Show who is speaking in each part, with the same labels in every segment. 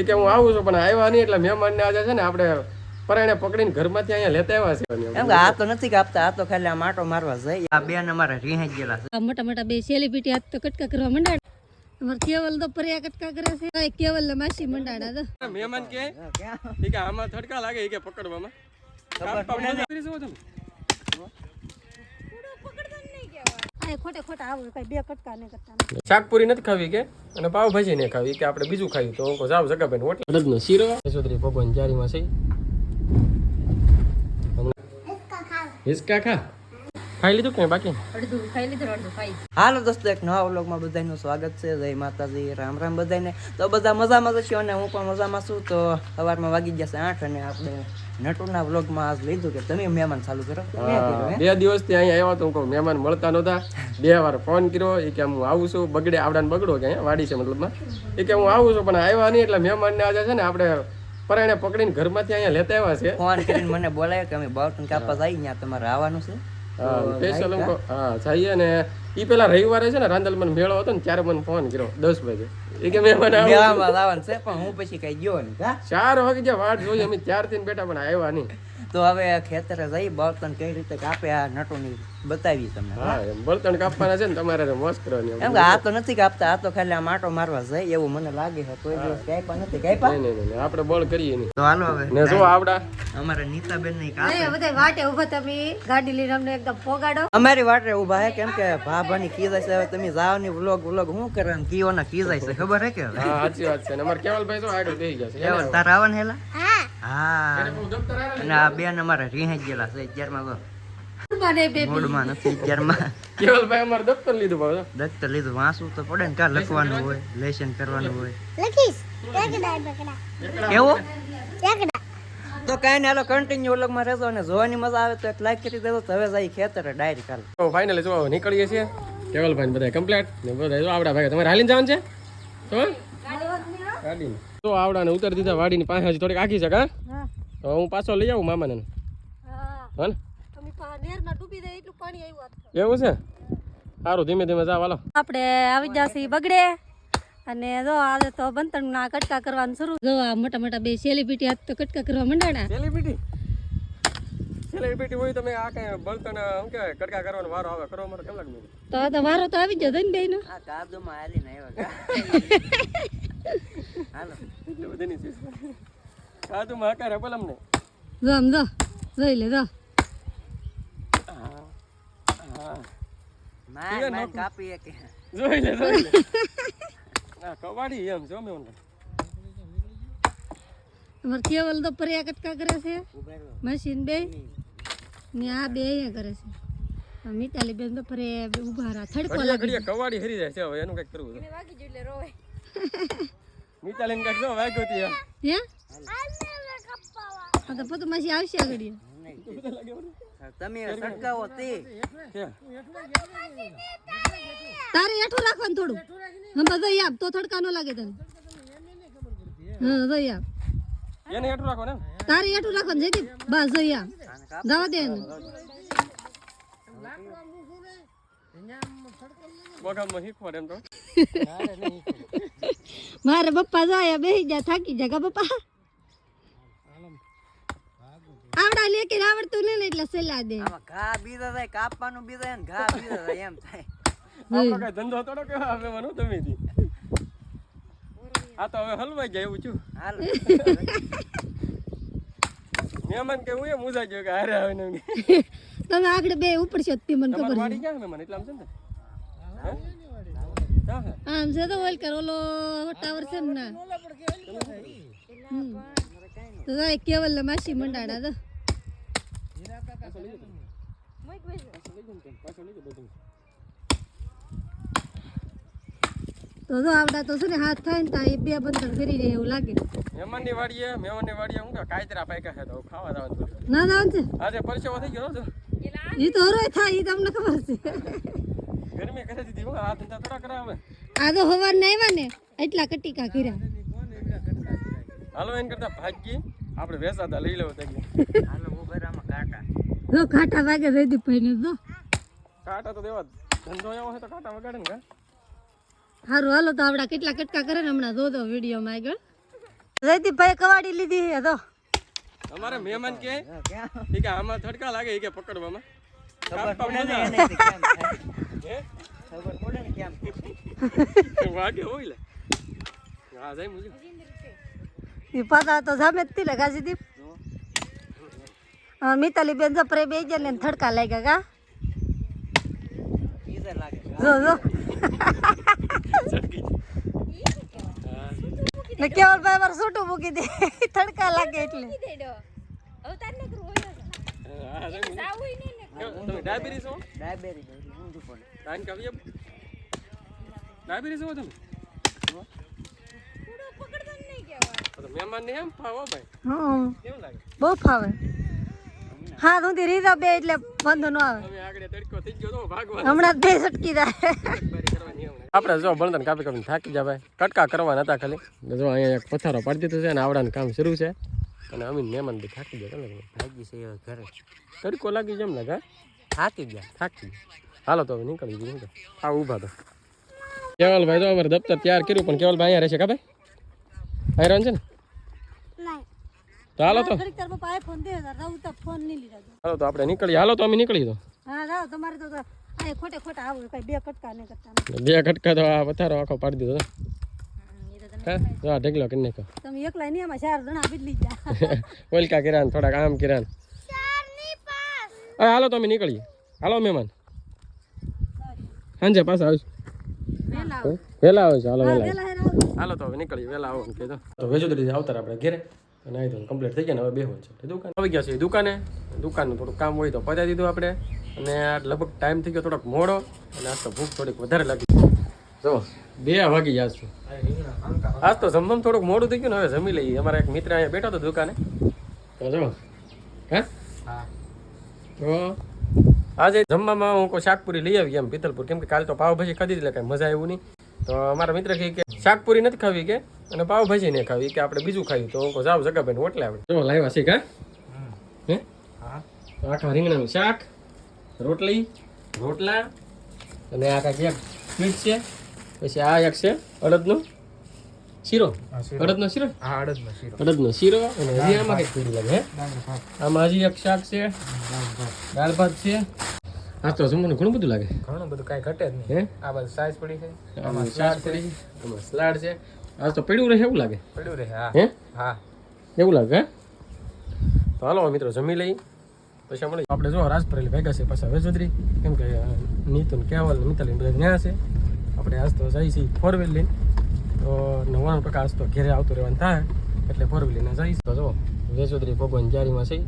Speaker 1: એ કે હું આવું છું પણ આવ્યા નહીં એટલે મહેમાનને આજે છે ને આપણે પરાણે પકડીને ઘરમાંથી અહીંયા લેતા આવ્યા છે.
Speaker 2: એમ કે આ તો નથી કાપતા આ તો ખાલી આ માટો મારવા જાય આ બેન અમારે રીહાઈ ગયેલા છે.
Speaker 3: આ મોટા મોટા બે સેલિબ્રિટી હાથ તો કટકા કરવા મંડાણ અમાર કેવલ તો પર્યા કટકા કરે છે. આ કેવલ ને માસી મંડાણા તો
Speaker 1: મહેમાન કે? કે આમાં થડકા લાગે કે પકડવામાં. કાપવા મજા જુઓ
Speaker 3: ખોટે ખોટા આવું કઈ બે કટકા નહીં કરતા
Speaker 1: શાકપુરી નથી ખાવી કે? અને પાવભાજી ને ખાવી કે આપણે બીજું ખાયું? તો હું જાવ સગાભાઈ હોટલ. લગ્ન શીરો યશોદરી ભગવાન જારીમાં છે. હિસકા ખા. ખાઈ લીધું કે બાકી?
Speaker 3: અડધું ખાઈ લીધું અડધું ખાઈ.
Speaker 2: હાલો દોસ્તો એક નવા વ્લોગમાં બધાનું સ્વાગત છે. જય માતાજી રામ રામ બધાને તો બધા મજામાં જ અને હું પણ મજામાં છું. તો સવારમાં વાગી જશે આઠ અને આપણે નટુના વ્લોગમાં આજ લીધું કે તમે મહેમાન ચાલુ કરો.
Speaker 1: બે દિવસથી અહીંયા આવ્યા તો હું કહું મહેમાન મળતા નહોતા. બે વાર ફોન કર્યો એ કે હું આવું છું. બગડે આવડાને બગડો કે વાડી છે મતલબમાં. એ કે હું આવું છું પણ આવ્યા નહીં એટલે મહેમાનને આજે છે ને આપણે પરાણે પકડીને ઘરમાંથી અહીંયા લેતા આવ્યા છે.
Speaker 2: ફોન કરીને મને બોલાવ્યો કે અમે બાવટન કાપા જઈ ત્યાં તમારે આવવાનું છે.
Speaker 1: સ્પેશિયલ હા જઈએ ને ઈ પેલા રવિવારે છે ને રાંદલમાં મેળો હતો ને ત્યારે મને ફોન કર્યો દસ વાગે. એ કે મેં મને
Speaker 2: મેળામાં લાવવાનું છે પણ હું પછી કઈ ગયો ને
Speaker 1: ચાર વાગે જે વાટ જોઈ અમે ત્યારથી બેઠા પણ આવ્યા નહીં.
Speaker 2: તો હવે ખેતરે જઈ બળતણ કઈ રીતે કાપે આ નટોની બતાવી તમને.
Speaker 1: હા બળતણ કાપવાના છે ને તમારે મોસ કરવાની
Speaker 2: એમ. કે આ તો નથી કાપતા આ તો ખાલી આ માટો મારવા જાય એવું મને લાગે છે. કોઈ દિવસ કાપ્યા નથી કાપ્યા.
Speaker 1: નહીં નહીં આપણે બળ કરીએ નહીં.
Speaker 2: તો હાલો હવે.
Speaker 1: ને જો આવડા.
Speaker 2: અમારે નીતાબેનની કાપે.
Speaker 3: નહીં બધા વાટે ઊભા તમે. ગાડી લઈને અમને એકદમ પોગાડો.
Speaker 2: અમારી વાટે ઊભા હે કેમ કે ભાભાની કીધા છે. હવે તમે જાવની વ્લોગ વ્લોગ હું કરે ને કીઓ ના છે. ખબર હે કે
Speaker 1: હા સાચી વાત છે. ને અમારે કેવલભાઈ તો આગળ બેસી ગયા છે.
Speaker 2: કેવલ તાર આવન હેલા? હા. અને આ બેન અમારે રીહાઈ ગયેલા છે અત્યારમાં તો.
Speaker 3: મને
Speaker 2: મૂડમાં નથી અત્યારમાં
Speaker 1: કેવલભાઈ અમારે દફતર લીધું ભાવ
Speaker 2: લીધું વાંચવું તો પડે ને કા લખવાનું હોય લેશન કરવાનું હોય. કેવું? તો કઈ ને હાલો કન્ટિન્યુ વ્લોગમાં રહેજો અને જોવાની મજા આવે તો એક લાઈક કરી દેજો. તો હવે જાય ખેતર ડાયરી કાલ.
Speaker 1: તો ફાઇનલી જો નીકળીએ છીએ. કેવલભાઈ બધા કમ્પ્લેટ ને બધા આવડા ભાઈ તમારે હાલીને જવાનું છે? તો તો આવડા ને ઉતારી દીધા વાડીની પાસે હજી થોડીક આખી છે કા? તો હું પાછો લઈ આવું મામાને.
Speaker 3: હા.
Speaker 1: ને?
Speaker 3: તમે નેરમાં ડૂબી જાય એટલું પાણી આવ્યું
Speaker 1: એવું છે? સારું ધીમે ધીમે જાવ હાલો.
Speaker 3: આપણે આવી જશે બગડે. અને જો આજે તો બંતણના કટકા કરવાનું શરૂ. જો આ મોટા મોટા બે સેલિબ્રિટી હાથ તો કટકા કરવા મંડાણા
Speaker 1: સેલિબ્રિટી? સેલિબ્રિટી હોય તમે આ કઈ બળતણ શું કહેવાય કટકા કરવાનો વારો આવે કરો મને કેમ લાગે
Speaker 3: તો આ તો વારો તો આવી જતો ને બેનો
Speaker 2: આ કાદુમાં હાલીને આવ્યા. હાલો.
Speaker 1: એટલે બધીની હા તું મહાકાર બોલ અમને
Speaker 3: જો જો. જોઈ લે જો.
Speaker 2: માર માર કાપી કે.
Speaker 1: જોઈ લે જોઈ લે. હા કવાડી એમ છો મેં
Speaker 3: અમારે કેવલ તો પર્યા કટકા કરે છે. મશીન બે. ને આ બે અહીંયા કરે છે. મિતાલી બેન તો ફરે ઊભા રહ્યા થડકો
Speaker 1: ઘડિયા કવાડી હરી જાય છે હવે એનું કંઈક કરવું છે. મિતાલીને કંઈક જો વાગ્યો તી.
Speaker 3: હે? આ તો પોતું માસી આવશે આગળ
Speaker 2: તમે સટકાવો તે.
Speaker 1: કે?
Speaker 3: તારે હેઠું રાખવાનું થોડું. હમ જઈ આપ તો થડકા ન લાગે તને. હા જઈ આપ.
Speaker 1: એને હેઠું રાખો ને
Speaker 3: તારે હેઠું રાખવાનું જઈ બસ જઈ આપ. જવા દે એને.
Speaker 1: બગામમાં શીખવાડ એમ તો.
Speaker 3: મારે પપ્પા જાય બેસી જાય થાકી જાય કા પપ્પા આવડા લેકે આવડતું નહીં ને એટલે સલાહ દે.
Speaker 2: આમાં ઘા બીજા થાય કાપવાનું બીજા થાય ઘા બીજા થાય એમ થાય.
Speaker 1: આપણો કઈ ધંધો થોડો કેવા આપવાનું તમે આ તો હવે હલવાઈ જાય એવું છું.
Speaker 2: હાલ.
Speaker 1: મહેમાન કે હું એમ મુજા ગયો કે હારે આવે ને
Speaker 3: તમે આગળ બે ઉપડશો તે મને ખબર
Speaker 1: મહેમાન એટલે આમ છે ને?
Speaker 3: આમ છે તો ઓલ કર ઓલો ટાવર છે ને. તો જાય કેવલ માસી મંડાણા તો તો જો આવડા તો છે ને હાથ થાય ને તા એ બે બંધન કરી રહે એવું લાગે
Speaker 1: મહેમાનની વાડીએ મહેમાનની વાડીએ હું કે કાયતરા પાક્યા છે તો ખાવા જવાનું
Speaker 3: ના જવાનું છે
Speaker 1: આજે પરસેવો થઈ ગયો છો
Speaker 3: એ તો હરોય થાય એ તમને ખબર છે
Speaker 1: આ
Speaker 3: તો હવાર ના આવ્યા ને એટલા કટીકા કર્યા
Speaker 1: હાલો એને કરતા ભાગી. આપણે વેસાતા લઈ લેવો તે
Speaker 2: હાલો ઉભરામાં કાટા
Speaker 3: જો કાટા વાગે રહી ભાઈ ને જો.
Speaker 1: કાટા તો દેવા ધંધો આવ્યો હોય તો કાટા વગાડે ને હારું
Speaker 3: સારું હાલો તો આવડા કેટલા કટકા કરે ને હમણાં જો દો વિડીયોમાં આગળ. જયદીપભાઈ કવાડી લીધી હે તો
Speaker 1: અમારે મહેમાન કે
Speaker 2: હા,
Speaker 1: કે આમાં થડકા લાગે કે પકડવામાં.
Speaker 2: ખબર પડે ને કેમ?
Speaker 1: વાગે હોય લે. હા જાય મુજે
Speaker 3: એ તો જામે તી ને ગાજીદીપ. હા મિતાલી બેન જો પ્રે બે ને થડકા લાગ્યા કા? જો જો. ને કેવલભાઈ અમારે છૂટું મૂકી દે. થડકા લાગે એટલે.
Speaker 1: હા ને મુજો તમે ડાયબિટીસ હો
Speaker 2: ડાયાબિટીસ ઊંધું પડે.
Speaker 1: ડાયન કાવી ડાયાબિટીસ હો તમે તો મહેમાન ને એમ ફાવો ભાઈ
Speaker 3: હમ
Speaker 1: કેવું લાગે
Speaker 3: બહુ ફાવે હા સુધી રીધા બે એટલે વાંધો ન આવે
Speaker 1: તમે આગળ તડકો થઈ ગયો તો ભાગવા
Speaker 3: હમણાં બે સટકી જાય
Speaker 1: આપણે જો બળદન કાપી કાપીને થાકી જાય ભાઈ કટકા કરવાના હતા ખાલી જો અહીંયા એક પથારો પાડી દીધો છે અને આવડાનું કામ શરૂ છે અને અમીન મહેમાન બી થાકી જાય તમે
Speaker 2: લાગી છે ઘરે
Speaker 1: તડકો લાગી જેમ લાગે હા?
Speaker 2: થાકી ગયા
Speaker 1: થાકી ગયા. હાલો તો હવે નીકળી ગયું તો આ ઊભા તો. કેવલભાઈ તો અમારે દફતર તૈયાર કર્યું પણ કેવલભાઈ અહીંયા રહેશે કા ભાઈ? આયરન છે ને? તો હાલો તો.
Speaker 3: તો
Speaker 1: આપણે તો અમે નીકળી તો.
Speaker 3: બે કટકા
Speaker 1: તો આ વધારો આખો પાડી દીધો. હા ઢગલો કરી
Speaker 3: તમે એકલા નહીં આમાં ચાર જણા બદલી જા
Speaker 1: ઓલકા કિરાન થોડાક આમ કિરાન. હા હાલો તો અમે નીકળીએ. હાલો મહેમાન. સાંજે પાછા આવીશું
Speaker 3: વેલા
Speaker 1: વહેલા આવે. છે હાલો વહેલા
Speaker 3: વેલા
Speaker 1: હાલો તો હવે નીકળીએ. વહેલા આવો કે તો તો વેજુદરી આવતા આપણે ઘેરે. અને આવી તો કમ્પ્લીટ થઈ ગયા ને હવે બે હોય છે દુકાન. આવી ગયા છે દુકાને. દુકાનનું થોડું કામ હોય તો પતાવી દીધું આપણે. અને આ લગભગ ટાઈમ થઈ ગયો થોડોક મોડો. અને આજ તો ભૂખ થોડીક વધારે લાગી. જો બે વાગી ગયા છે. આજ તો જમવામાં થોડુંક મોડું થઈ ગયું ને હવે જમી લઈએ. અમારા એક મિત્ર અહીંયા બેઠો હતો દુકાને. તો જો હે? તો આજે જમવામાં હું કોઈ શાકપુરી લઈ આવી એમ પિત્તલપુર કેમ કે કાલે તો પાવભાજી ખાધી એટલે કાંઈ મજા આવ્યું નહીં. તો અમારા મિત્ર કહે કે શાકપુરી નથી ખાવી કે? અને પાવભાજી નહીં ખાવી કે આપણે બીજું ખાવી તો હું જાવ જગાભાઈ હોટલે આપણે જો લાવ્યા છે કા? હે? આખા રીંગણાનું શાક રોટલી રોટલા અને આ કાંઈક એક સ્વીટ છે. પછી આ એક છે અડદનો. શીરો? અડદનો શીરો?
Speaker 2: હા અડદનો શીરો.
Speaker 1: અડદનો શીરો અને હજી આમાં કંઈક પીડી લાગે હે આમાં હજી એક શાક છે. દાળ ભાત. છે. આ તો જમવાનું ઘણું બધું લાગે.
Speaker 2: ઘણું બધું કાંઈ ઘટે જ નહીં. આ બધું સાઈઝ પડી છે.
Speaker 1: આમાં શાક પડી છે. આમાં સલાડ છે. આ તો પડ્યું રહે એવું લાગે.
Speaker 2: પડ્યું રહે હા.
Speaker 1: હે?
Speaker 2: હા.
Speaker 1: એવું લાગે હે? તો હાલો મિત્રો જમી લઈ. પછી મળી આપણે જો રાજપરેલી ભેગા છે પાછા વેજોદરી. કેમ કે નીતુ કેવલ મિતાલી બધા ન્યા છે. આપણે આજ તો જઈ છીએ ફોર વ્હીલ લઈને. તો નવ્વાણું ટકા આજ તો ઘેરે આવતું રહેવાનું થાય એટલે ફોર વ્હીલરને જઈશ. તો જો વેચોદરી ભગવાન જારીમાં છે.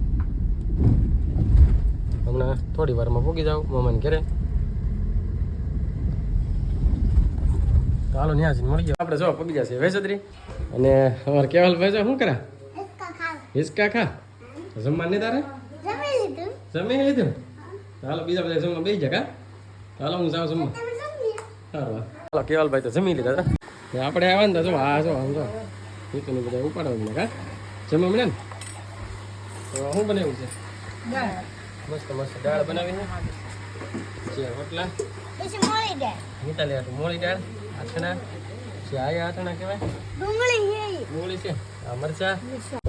Speaker 1: હમણાં થોડી વારમાં ભોગી જાવ મામાને ઘેરે. તો હાલો ન્યા જઈને મળી ગયા. આપણે જો પગી જશે વેચોદરી. અને અમારે કેવલ ભાઈ શું કરા? હિસકા ખા. જમવા નહીં તારે? જમી લીધું. ચાલો બીજા બધા જમવા બે જગા હાલો હું જાઉં જમવા. સારું ચાલો કેવલભાઈ તો જમી લીધા આપણે આવ્યા ને તો હા આ જો આમ જો નીતુને બધા ઉપાડવા મને કા જમવા મળે ને? તો શું બનાવ્યું છે? મસ્ત મસ્ત દાળ બનાવી છે. રોટલા. નીતાલી હાટું મોળી દાળ આથણા જે આયા આથણા કહેવાય. ડુંગળી છે. આ મરચા.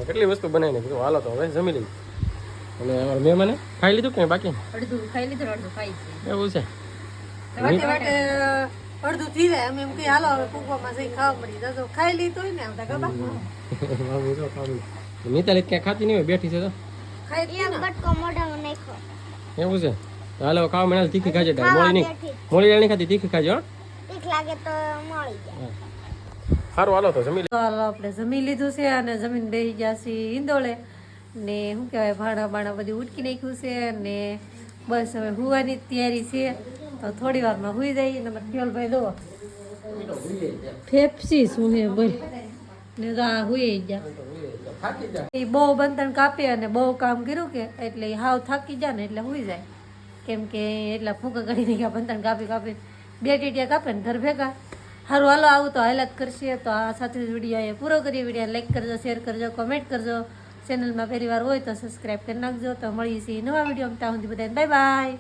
Speaker 1: કેટલી વસ્તુ બનાવીને કીધું હાલો તો હવે જમી લઈએ. અને અમારા મહેમાને ખાઈ લીધું કે બાકી?
Speaker 3: અડધું ખાઈ લીધું અડધું ખાઈ
Speaker 1: એવું છે.
Speaker 3: અડધું થઈ જાય અમે એમ કે હાલો હવે કૂકવામાં જઈ ખાવા મળી તો ખાઈ લીધું હોય ને આમ ગબા
Speaker 1: બાબુ જો ખાવું મિતાલી ક્યાં ખાતી નહીં હોય? બેઠી છે તો?
Speaker 3: ખાઈ
Speaker 1: એવું છે? હાલો ખાવા મળે તીખી ખાજે મોળી નહીં. મોળી નહીં ખાતી તીખી ખાજે હો. સારું હાલો તો જમી
Speaker 3: હાલો આપણે જમી લીધું છે અને જમીન બેસી ગયા છીએ ઈંદોળે ને શું કહેવાય ભાણા બાણા બધી ઉટકી નાખ્યું છે ને બસ હવે હુવાની તૈયારી છે. તો થોડી વારમાં હુઈ જાય ને ખ્યાલભાઈ દો ફેફસી શું હે બોલ. ને તો આ હુઈ ગયા. એ બહુ બંધન કાપી અને બહુ કામ કર્યું કે એટલે હાવ થાકી જાય ને એટલે હુઈ જાય. કેમ કે એટલા ફૂંકા કરી ગયા બંધન કાપી કાપી. બે ટીટિયા કાપે ને ઘર ભેગા. સારું હાલો આવું તો હાલત કરશે. તો આ સાથે વીડિયો એ પૂરો કરીએ. વીડિયો લાઈક કરજો શેર કરજો કોમેન્ટ કરજો. ચેનલમાં પહેલી વાર હોય તો સબસ્ક્રાઈબ કરી નાખજો. તો મળીએ છીએ નવા વીડિયો ત્યાં સુધી બધાને બાય બાય